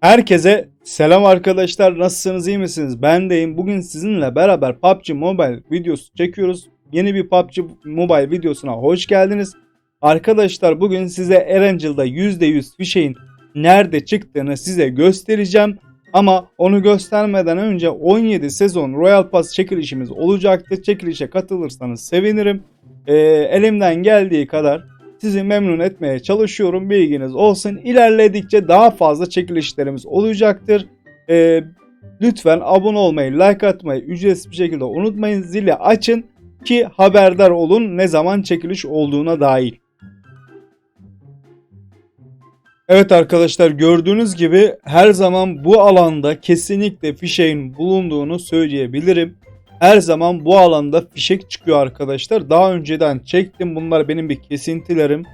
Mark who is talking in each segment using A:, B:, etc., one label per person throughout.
A: Herkese selam arkadaşlar. Nasılsınız iyi misiniz? Ben deyim. Bugün sizinle beraber PUBG Mobile videosu çekiyoruz. Yeni bir PUBG Mobile videosuna hoş geldiniz. Arkadaşlar bugün size Erangel'da %100 fişeğin nerede çıktığını size göstereceğim. Ama onu göstermeden önce 17 sezon Royal Pass çekilişimiz olacaktı. Çekilişe katılırsanız sevinirim. Ee, elimden geldiği kadar sizi memnun etmeye çalışıyorum. Bilginiz olsun. İlerledikçe daha fazla çekilişlerimiz olacaktır. Ee, lütfen abone olmayı, like atmayı ücretsiz bir şekilde unutmayın. Zili açın ki haberdar olun ne zaman çekiliş olduğuna dair. Evet arkadaşlar gördüğünüz gibi her zaman bu alanda kesinlikle fişeğin bulunduğunu söyleyebilirim. Her zaman bu alanda fişek çıkıyor arkadaşlar. Daha önceden çektim. Bunlar benim bir kesintilerim.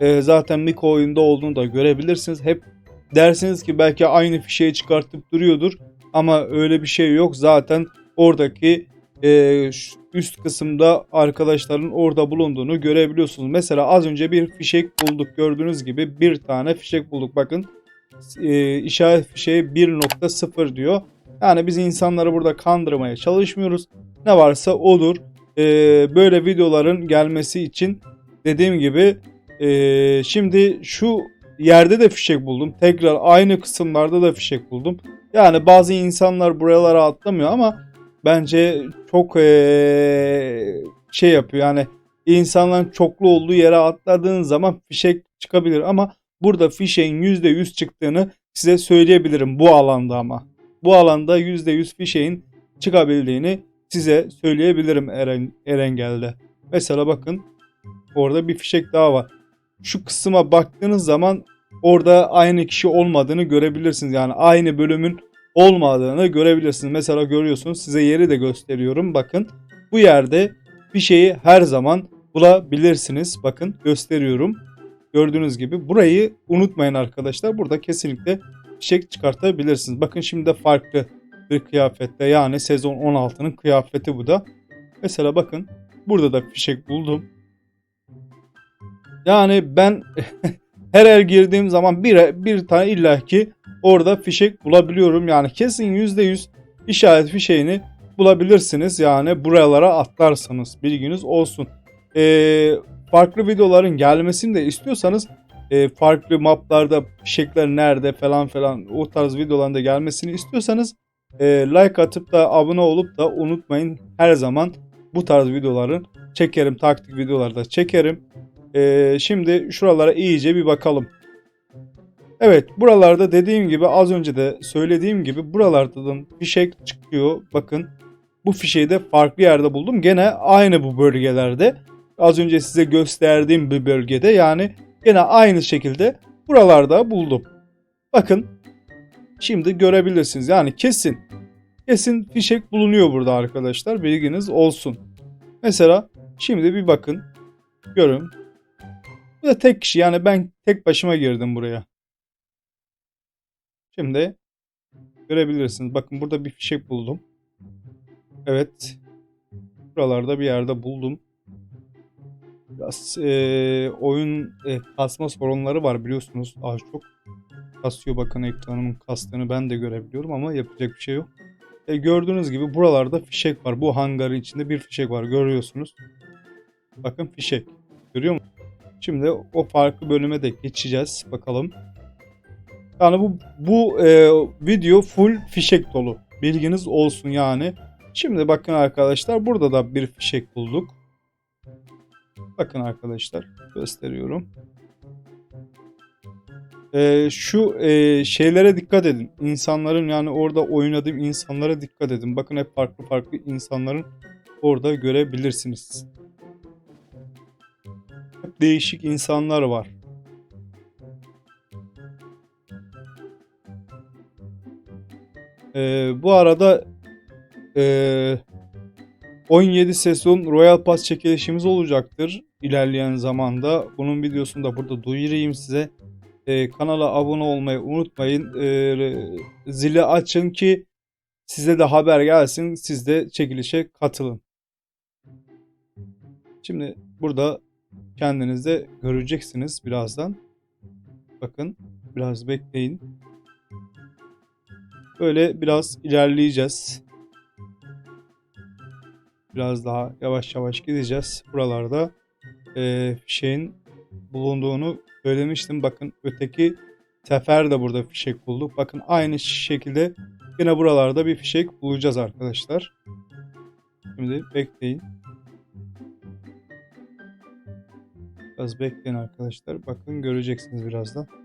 A: Ee, zaten Miko oyunda olduğunu da görebilirsiniz. Hep dersiniz ki belki aynı fişeği çıkartıp duruyordur. Ama öyle bir şey yok. Zaten oradaki e, üst kısımda arkadaşların orada bulunduğunu görebiliyorsunuz. Mesela az önce bir fişek bulduk. Gördüğünüz gibi bir tane fişek bulduk. Bakın e, işaret fişeği 1.0 diyor. Yani biz insanları burada kandırmaya çalışmıyoruz. Ne varsa olur. Ee, böyle videoların gelmesi için dediğim gibi ee, şimdi şu yerde de fişek buldum. Tekrar aynı kısımlarda da fişek buldum. Yani bazı insanlar buralara atlamıyor ama bence çok ee, şey yapıyor. Yani insanların çoklu olduğu yere atladığın zaman fişek çıkabilir ama burada fişeğin %100 çıktığını size söyleyebilirim bu alanda ama bu alanda %100 fişeğin çıkabildiğini size söyleyebilirim Eren, Erengel'de. Mesela bakın orada bir fişek daha var. Şu kısma baktığınız zaman orada aynı kişi olmadığını görebilirsiniz. Yani aynı bölümün olmadığını görebilirsiniz. Mesela görüyorsunuz size yeri de gösteriyorum. Bakın bu yerde fişeği her zaman bulabilirsiniz. Bakın gösteriyorum. Gördüğünüz gibi burayı unutmayın arkadaşlar. Burada kesinlikle fişek çıkartabilirsiniz. Bakın şimdi de farklı bir kıyafette yani sezon 16'nın kıyafeti bu da. Mesela bakın burada da fişek buldum. Yani ben her el girdiğim zaman bir, bir tane illaki orada fişek bulabiliyorum. Yani kesin %100 işaret fişeğini bulabilirsiniz. Yani buralara atlarsanız bilginiz olsun. Ee, farklı videoların gelmesini de istiyorsanız e, farklı maplarda fişekler nerede falan falan o tarz videoların da gelmesini istiyorsanız e, like atıp da abone olup da unutmayın. Her zaman bu tarz videoların çekerim. Taktik videolarda çekerim. E, şimdi şuralara iyice bir bakalım. Evet buralarda dediğim gibi az önce de söylediğim gibi buralardan fişek çıkıyor. Bakın bu fişeği de farklı yerde buldum. Gene aynı bu bölgelerde. Az önce size gösterdiğim bir bölgede yani Yine aynı şekilde buralarda buldum. Bakın şimdi görebilirsiniz. Yani kesin kesin fişek bulunuyor burada arkadaşlar. Bilginiz olsun. Mesela şimdi bir bakın. Görün. Bu da tek kişi yani ben tek başıma girdim buraya. Şimdi görebilirsiniz. Bakın burada bir fişek buldum. Evet. Buralarda bir yerde buldum. Biraz e, oyun e, kasma sorunları var biliyorsunuz. Az çok kasıyor bakın ekranımın kastığını ben de görebiliyorum ama yapacak bir şey yok. E, gördüğünüz gibi buralarda fişek var. Bu hangarın içinde bir fişek var görüyorsunuz. Bakın fişek. Görüyor musunuz? Şimdi o farklı bölüme de geçeceğiz. Bakalım. Yani bu bu e, video full fişek dolu. Bilginiz olsun yani. Şimdi bakın arkadaşlar burada da bir fişek bulduk. Bakın arkadaşlar gösteriyorum. Ee, şu e, şeylere dikkat edin. İnsanların yani orada oynadığım insanlara dikkat edin. Bakın hep farklı farklı insanların orada görebilirsiniz. Hep değişik insanlar var. Ee, bu arada e, 17 sezon Royal Pass çekilişimiz olacaktır ilerleyen zamanda. Bunun videosunu da burada duyurayım size. Ee, kanala abone olmayı unutmayın. Ee, zili açın ki size de haber gelsin. Siz de çekilişe katılın. Şimdi burada kendiniz de göreceksiniz birazdan. Bakın biraz bekleyin. Böyle biraz ilerleyeceğiz. Biraz daha yavaş yavaş gideceğiz. Buralarda e, fişeğin bulunduğunu söylemiştim. Bakın öteki sefer de burada fişek bulduk. Bakın aynı şekilde yine buralarda bir fişek bulacağız arkadaşlar. Şimdi bekleyin. Biraz bekleyin arkadaşlar. Bakın göreceksiniz birazdan.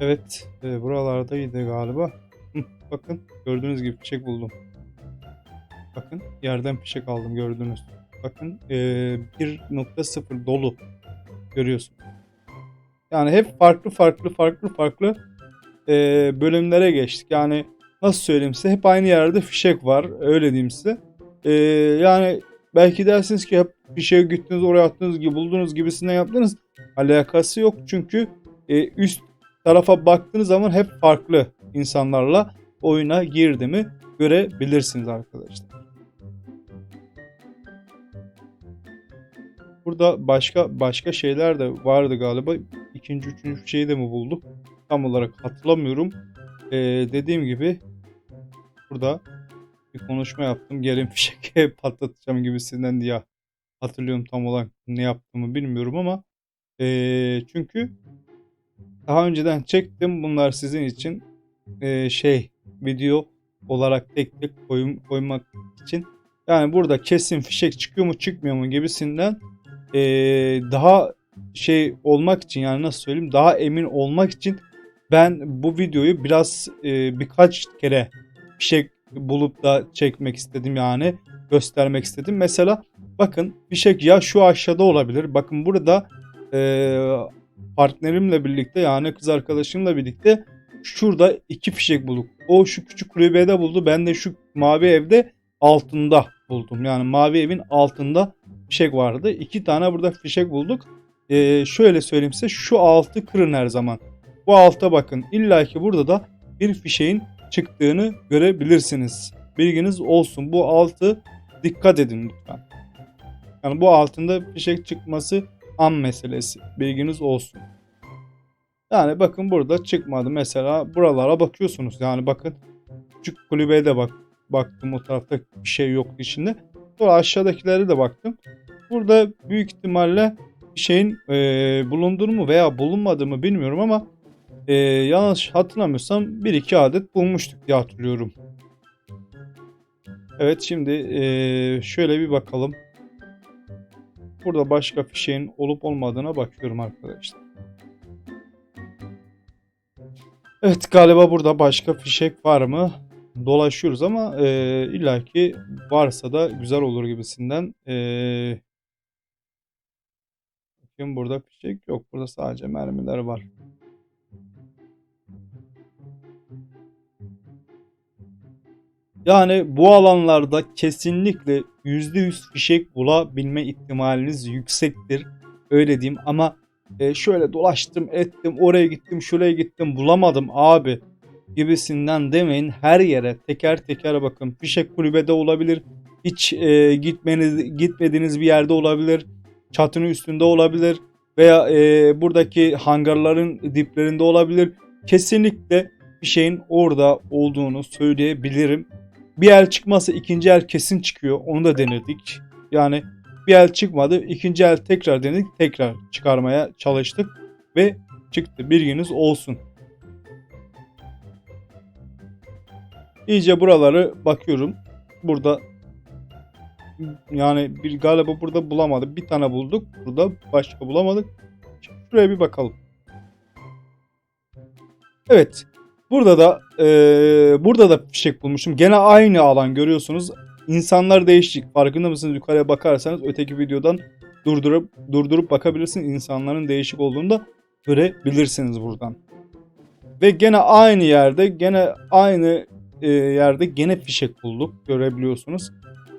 A: Evet, e, buralardaydı galiba. Bakın gördüğünüz gibi fişek buldum. Bakın yerden fişek aldım gördünüz. Bakın e, 1.0 dolu görüyorsun. Yani hep farklı farklı farklı farklı e, bölümlere geçtik. Yani nasıl söyleyeyim size hep aynı yerde fişek var öyle diyeyim size. E, yani belki dersiniz ki hep fişeği gittiniz oraya attınız gibi buldunuz gibisinden yaptınız. Alakası yok çünkü e, üst tarafa baktığınız zaman hep farklı insanlarla oyuna girdiğimi görebilirsiniz arkadaşlar. Burada başka başka şeyler de vardı galiba. İkinci, üçüncü şeyi de mi bulduk? Tam olarak hatırlamıyorum. Ee, dediğim gibi burada bir konuşma yaptım. Gelin fişek patlatacağım gibisinden diye hatırlıyorum tam olarak ne yaptığımı bilmiyorum ama ee, çünkü daha önceden çektim. Bunlar sizin için ee, şey video olarak tek tek koyum, koymak için. Yani burada kesin fişek çıkıyor mu çıkmıyor mu gibisinden ee, daha şey olmak için yani nasıl söyleyeyim daha emin olmak için ben bu videoyu biraz e, birkaç kere fişek bulup da çekmek istedim yani göstermek istedim. Mesela bakın fişek ya şu aşağıda olabilir. Bakın burada e, partnerimle birlikte yani kız arkadaşımla birlikte şurada iki fişek bulduk. O şu küçük kulübede buldu. Ben de şu mavi evde altında buldum. Yani mavi evin altında fişek vardı. İki tane burada fişek bulduk. Ee, şöyle söyleyeyim size şu altı kırın her zaman. Bu alta bakın. İlla ki burada da bir fişeğin çıktığını görebilirsiniz. Bilginiz olsun. Bu altı dikkat edin lütfen. Yani bu altında fişek çıkması an meselesi. Bilginiz olsun. Yani bakın burada çıkmadı. Mesela buralara bakıyorsunuz. Yani bakın küçük kulübeye de bak baktım o tarafta bir şey yok içinde. Sonra aşağıdakilere de baktım. Burada büyük ihtimalle bir şeyin e, bulunduğunu mu veya bulunmadığı mı bilmiyorum ama e, yanlış hatırlamıyorsam 1-2 adet bulmuştuk diye hatırlıyorum. Evet şimdi e, şöyle bir bakalım. Burada başka fişeğin olup olmadığına bakıyorum arkadaşlar. Evet galiba burada başka fişek var mı? Dolaşıyoruz ama e, illaki varsa da güzel olur gibisinden. E, bakayım burada fişek yok. Burada sadece mermiler var. Yani bu alanlarda kesinlikle %100 fişek bulabilme ihtimaliniz yüksektir. Öyle diyeyim ama e, şöyle dolaştım ettim oraya gittim şuraya gittim bulamadım abi gibisinden demeyin. Her yere teker teker bakın. Fişek kulübede olabilir. Hiç e, gitmeniz gitmediğiniz bir yerde olabilir. Çatının üstünde olabilir veya e, buradaki hangarların diplerinde olabilir. Kesinlikle bir şeyin orada olduğunu söyleyebilirim. Bir el çıkmasa ikinci el kesin çıkıyor. Onu da denedik. Yani bir el çıkmadı. ikinci el tekrar denedik. Tekrar çıkarmaya çalıştık. Ve çıktı. Bilginiz olsun. İyice buraları bakıyorum. Burada yani bir galiba burada bulamadık. Bir tane bulduk. Burada başka bulamadık. Şuraya bir bakalım. Evet. Burada da e, burada da fişek bulmuşum. Gene aynı alan görüyorsunuz. İnsanlar değişik. Farkında mısınız? Yukarıya bakarsanız öteki videodan durdurup durdurup bakabilirsiniz. İnsanların değişik olduğunu da görebilirsiniz buradan. Ve gene aynı yerde, gene aynı e, yerde gene fişek bulduk. Görebiliyorsunuz.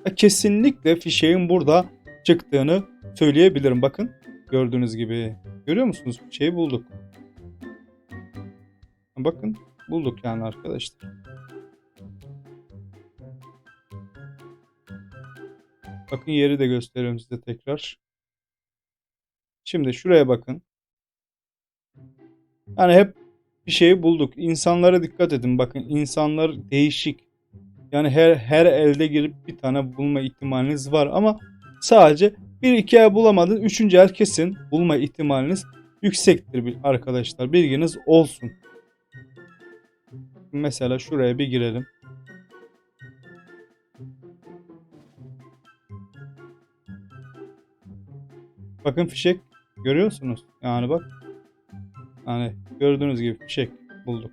A: E, kesinlikle fişeğin burada çıktığını söyleyebilirim. Bakın gördüğünüz gibi. Görüyor musunuz? Fişeği bulduk. Bakın bulduk yani arkadaşlar. Bakın yeri de gösteriyorum size tekrar. Şimdi şuraya bakın. Yani hep bir şeyi bulduk. İnsanlara dikkat edin. Bakın insanlar değişik. Yani her her elde girip bir tane bulma ihtimaliniz var ama sadece bir iki el bulamadın. Üçüncü el kesin bulma ihtimaliniz yüksektir arkadaşlar. Bilginiz olsun. Mesela şuraya bir girelim. Bakın fişek görüyorsunuz. Yani bak. Yani gördüğünüz gibi fişek bulduk.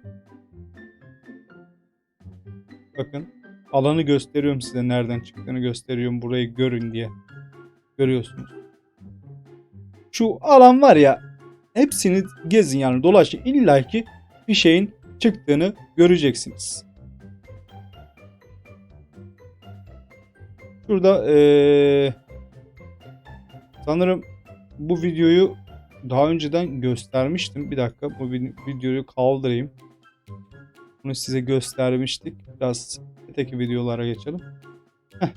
A: Bakın alanı gösteriyorum size nereden çıktığını gösteriyorum burayı görün diye. Görüyorsunuz. Şu alan var ya hepsini gezin yani dolaşın illa ki bir şeyin çıktığını göreceksiniz. Şurada eee, sanırım bu videoyu daha önceden göstermiştim. Bir dakika bu vi- videoyu kaldırayım. Bunu size göstermiştik. Biraz öteki videolara geçelim. Heh.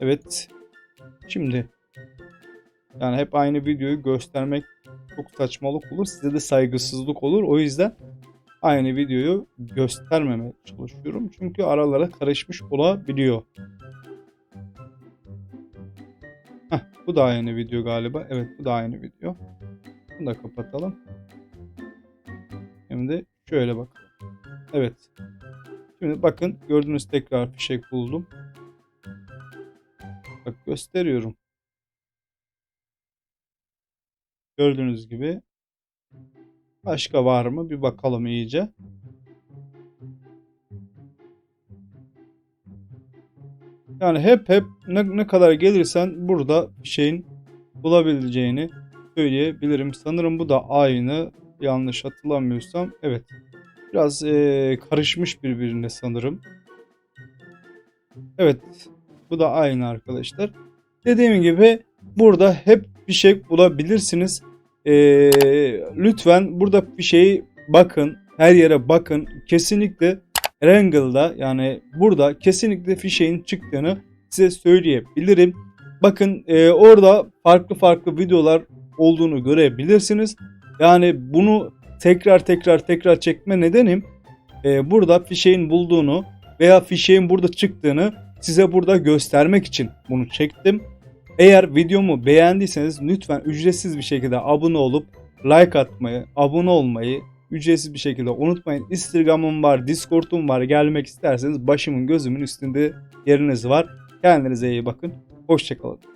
A: Evet. Şimdi yani hep aynı videoyu göstermek çok saçmalık olur. Size de saygısızlık olur. O yüzden aynı videoyu göstermemeye çalışıyorum. Çünkü aralara karışmış olabiliyor. Heh, bu da aynı video galiba. Evet bu da aynı video. Bunu da kapatalım. Şimdi şöyle bakalım. Evet. Şimdi bakın gördüğünüz tekrar fişek buldum. Bak gösteriyorum. Gördüğünüz gibi. Başka var mı? Bir bakalım iyice. Yani hep hep ne, ne kadar gelirsen burada bir şeyin bulabileceğini söyleyebilirim. Sanırım bu da aynı. Yanlış hatırlamıyorsam. Evet. Biraz eee, karışmış birbirine sanırım. Evet. Bu da aynı arkadaşlar. Dediğim gibi burada hep bir şey bulabilirsiniz. Eee, lütfen burada bir şeyi bakın. Her yere bakın. Kesinlikle Wrangle'da yani burada kesinlikle fişeğin çıktığını size söyleyebilirim. Bakın e, orada farklı farklı videolar olduğunu görebilirsiniz. Yani bunu tekrar tekrar tekrar çekme nedenim e, burada fişeğin bulduğunu veya fişeğin burada çıktığını size burada göstermek için bunu çektim. Eğer videomu beğendiyseniz lütfen ücretsiz bir şekilde abone olup like atmayı, abone olmayı ücretsiz bir şekilde unutmayın. Instagram'ım var, Discord'um var. Gelmek isterseniz başımın gözümün üstünde yeriniz var. Kendinize iyi bakın. Hoşçakalın.